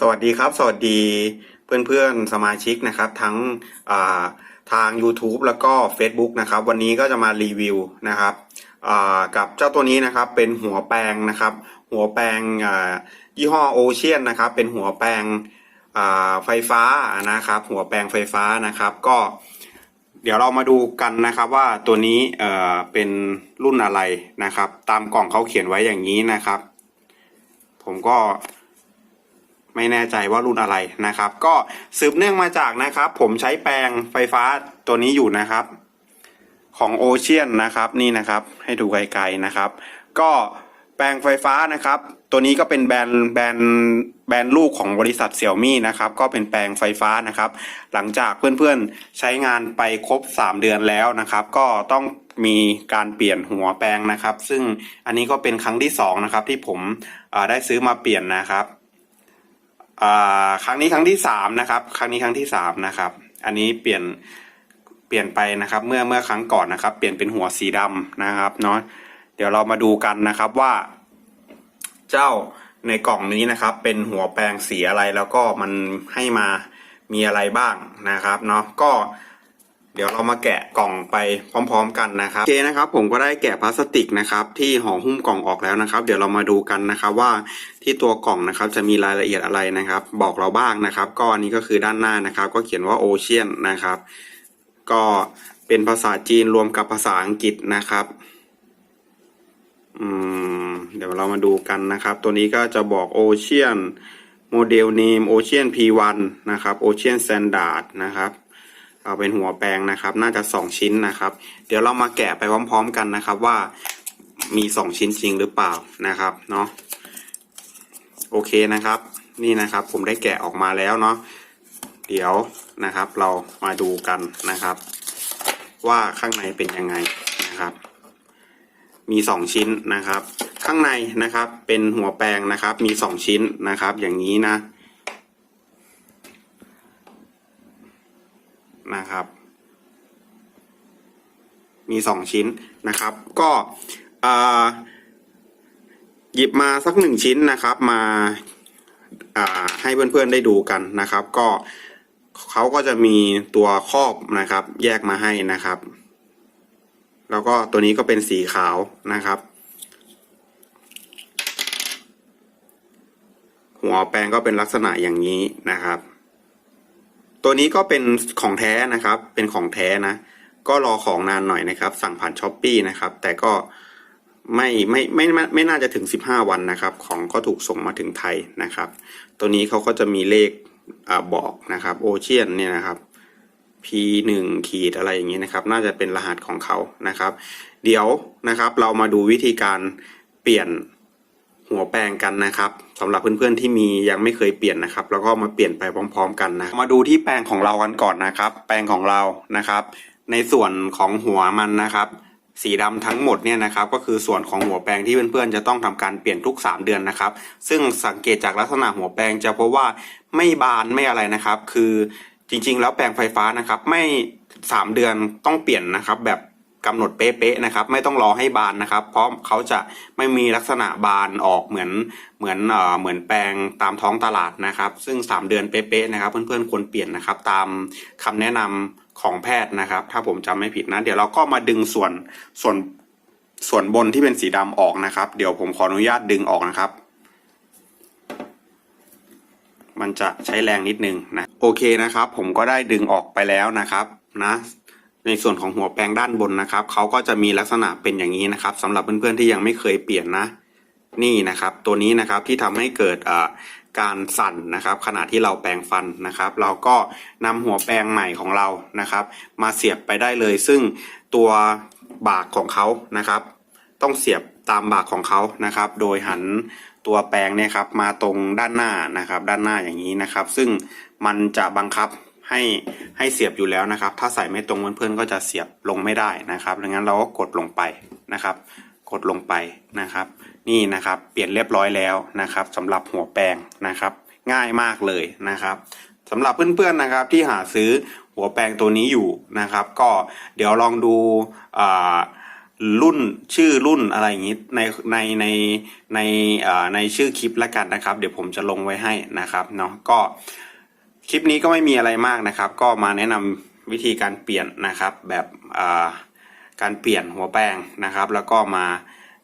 สวัสดีครับ สวัสดีเพื่อนๆสมาชิกนะครับ ทั้งาทาง YouTube แล้วก็ Facebook นะครับ วันนี้ก็จะมารีวิวนะครับกับเจ้าตัวนี้นะครับเป็นหัวแปรงนะครับ หัวแปรงยี่ห้อโอเชียนนะครับ เป็นหัวแปรงไฟฟ้านะครับ หัวแปรงไฟฟ้านะครับ ก็เดี๋ยวเรามาดูกันนะครับว่าตัวนี้เอ่อเป็นรุ่นอะไรนะครับ ตามกล่องเขาเขียนไว้อย่างนี้นะครับ ผมก็ ไม่แน่ใจว่ารุ่นอะไรนะครับ ก็สืบเนื่องมาจากนะครับ ผมใช้แปรงไฟฟ้าตัวนี้อยู่นะครับ ของโอเชียนนะครับนี่นะครับ ให้ดูไกลๆนะครับ ก็แปรงไฟฟ้านะครับ ตัวนี้ก็เป็นแบรนด์แบรนด์แบรนด์ลูกของบริษัทเสี่ยมี่นะครับ ก็เป็นแปรงไฟฟ้านะครับ หลังจากเพื่อนๆใช้งานไปครบ 3 เดือนแล้วนะครับ ก็ต้องมีการเปลี่ยนหัวแปรงนะครับ ซึ่งอันนี้ก็เป็นครั้งที่สองนะครับที่ผมได้ซื้อมาเปลี่ยนนะครับ ครั้งนี้ครั้งที่สามนะครับ ครั้งนี้ครั้งที่สามนะครับ อันนี้เปลี่ยนเปลี่ยนไปนะครับ เมื่อเมื่อครั้งก่อนนะครับ เปลี่ยนเป็นหัวสีดำนะครับเนาะเดี๋ยวเรามาดูกันนะครับว่า เจ้าในกล่องนี้นะครับ เป็นหัวแปลงสีอะไรแล้วก็มันให้มามีอะไรบ้างนะครับ เนาะก็ เดี๋ยวเรามาแกะกล่องไปพร้อม ๆ กันนะครับโอเคนะครับ ผมก็ได้แกะพลาสติกนะครับที่ห่อหุ้มกล่องออกแล้วนะครับ เดี๋ยวเรามาดูกันนะครับว่าที่ตัวกล่องนะครับจะมีรายละเอียดอะไรนะครับ บอกเราบ้างนะครับ ก็อันนี้ก็คือด้านหน้านะครับ ก็เขียนว่าโอเชียนนะครับ ก็เป็นภาษาจีนรวมกับภาษาอังกฤษนะครับอืมเดี๋ยวเรามาดูกันนะครับ ตัวนี้ก็จะบอกโอเชียนโมเดลเนมโอเชียน P1 นะครับโอเชียน Standard นะครับ เอาเป็นหัวแปรงนะครับ น่าจะสองชิ้นนะครับ เดี๋ยวเรามาแกะไปพร้อม ๆ กันนะครับว่ามีสองชิ้นจริงหรือเปล่านะครับเนาะโอเคนะครับ นี่นะครับ ผมได้แกะออกมาแล้วเนาะเดี๋ยวนะครับ เรามาดูกันนะครับ ว่าข้างในเป็นยังไงนะครับ มีสองชิ้นนะครับ ข้างในนะครับเป็นหัวแปรงนะครับ มีสองชิ้นนะครับ อย่างนี้นะ นะครับ มีสองชิ้นนะครับ ก็หยิบมาสักหนึ่งชิ้นนะครับมาาให้เพื่อนๆได้ดูกันนะครับ ก็เขาก็จะมีตัวครอบนะครับ แยกมาให้นะครับ แล้วก็ตัวนี้ก็เป็นสีขาวนะครับ หัวแปรงก็เป็นลักษณะอย่างนี้นะครับ ตัวนี้ก็เป็นของแท้นะครับ เป็นของแท้นะ ก็รอของนานหน่อยนะครับ สั่งผ่านช้อปปีนะครับ แต่ก็ไม่ไม่ไม่ไม่ไม่น่าจะถึง 15 วันนะครับ ของก็ถูกส่งมาถึงไทยนะครับ ตัวนี้เขาก็จะมีเลขอบอกนะครับโอเชียนเนี่ยนะครับ P หนึ่งขีดอะไรอย่างนี้นะครับ น่าจะเป็นรหัสของเขานะครับ เดี๋ยวนะครับ เรามาดูวิธีการเปลี่ยน หัวแปรงกันนะครับสำหรับเพื่อนๆที่มียังไม่เคยเปลี่ยนนะครับ แล้วก็มาเปลี่ยนไปพร้อม ๆ กันนะมาดูที่แปรงของเรากันก่อนนะครับ แปรงของเรานะครับ ในส่วนของหัวมันนะครับ สีดำทั้งหมดเนี่ยนะครับ ก็คือส่วนของหัวแปรงที่เพื่อนๆจะต้องทำการเปลี่ยนทุก 3 เดือนนะครับ ซึ่งสังเกตจากลักษณะหัวแปรงจะพบว่าไม่บานไม่อะไรนะครับ คือจริงๆ แล้วแปรงไฟฟ้านะครับ ไม่ 3 เดือนต้องเปลี่ยนนะครับแบบ กำหนดเป๊ะๆนะครับ ไม่ต้องรอให้บานนะครับ เพราะเขาจะไม่มีลักษณะบานออกเหมือนเหมือนเอ่อเหมือนแปรงตามท้องตลาดนะครับ ซึ่ง 3 เดือนเป๊ะๆนะครับ เพื่อนๆควรเปลี่ยนนะครับ ตามคำแนะนำของแพทย์นะครับ ถ้าผมจำไม่ผิดนะ เดี๋ยวเราก็มาดึงส่วนส่วนส่วนบนที่เป็นสีดำออกนะครับ เดี๋ยวผมขออนุญาตดึงออกนะครับมันจะใช้แรงนิดนึงนะโอเคนะครับ ผมก็ได้ดึงออกไปแล้วนะครับนะ ในส่วนของหัวแปรงด้านบนนะครับเขาก็จะมีลักษณะเป็นอย่างนี้นะครับสำหรับเพื่อนๆที่ยังไม่เคยเปลี่ยนนะนี่นะครับ ตัวนี้นะครับที่ทำให้เกิดการสั่นนะครับ ขณะที่เราแปรงฟันนะครับ เราก็นำหัวแปรงใหม่ของเรานะครับ มาเสียบไปได้เลย ซึ่งตัวบากของเขานะครับ ต้องเสียบตามบากของเขานะครับ โดยหันตัวแปรงเนี่ยครับมาตรงด้านหน้านะครับ ด้านหน้าอย่างนี้นะครับ ซึ่งมันจะบังคับ ให้ให้เสียบอยู่แล้วนะครับ ถ้าใส่ไม่ตรงเพื่อนๆก็จะเสียบลงไม่ได้นะครับดังนั้นเราก็กดลงไปนะครับ กดลงไปนะครับ นี่นะครับเปลี่ยนเรียบร้อยแล้วนะครับสำหรับหัวแปรงนะครับ ง่ายมากเลยนะครับสำหรับเพื่อนๆนะครับที่หาซื้อหัวแปรงตัวนี้อยู่นะครับ ก็เดี๋ยวลองดูรุ่นชื่อรุ่นอะไรอย่างนี้ในในในในในชื่อคลิปละกันนะครับ เดี๋ยวผมจะลงไว้ให้นะครับเนาะก็ คลิปนี้ก็ไม่มีอะไรมากนะครับ ก็มาแนะนำวิธีการเปลี่ยนนะครับ แบบาการเปลี่ยนหัวแปรงนะครับ แล้วก็มา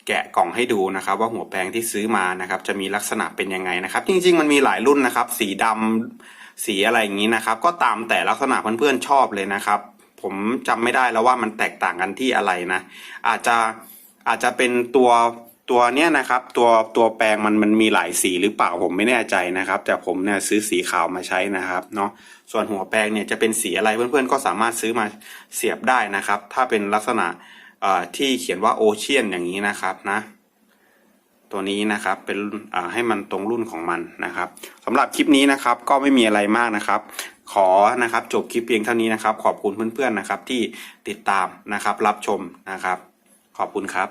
แกะกล่องให้ดูนะครับ ว่าหัวแปรงที่ซื้อมานะครับ จะมีลักษณะเป็นยังไงนะครับ จริง ๆ มันมีหลายรุ่นนะครับ สีดำสีอะไรอย่างนี้นะครับ ก็ตามแต่ลักษณะเพื่อนๆชอบเลยนะครับ ผมจำไม่ได้แล้วว่ามันแตกต่างกันที่อะไรนะ อาจจะอาจจะเป็นตัว ตัวเนี้ยนะครับ ตัวตัวแปรงมันมันมีหลายสีหรือเปล่าผมไม่แน่ใจนะครับ แต่ผมเนี่ยซื้อสีขาวมาใช้นะครับเนาะส่วนหัวแปรงเนี่ยจะเป็นสีอะไรเพื่อนๆ ก็สามารถซื้อมาเสียบได้นะครับ ถ้าเป็นลักษณะที่เขียนว่าโอเชียนอย่างนี้นะครับนะตัวนี้นะครับเป็นให้มันตรงรุ่นของมันนะครับสำหรับคลิปนี้นะครับก็ไม่มีอะไรมากนะครับ ขอนะครับจบคลิปเพียงเท่านี้นะครับ ขอบคุณเพื่อนๆนะครับที่ติดตามนะครับรับชมนะครับ ขอบคุณครับ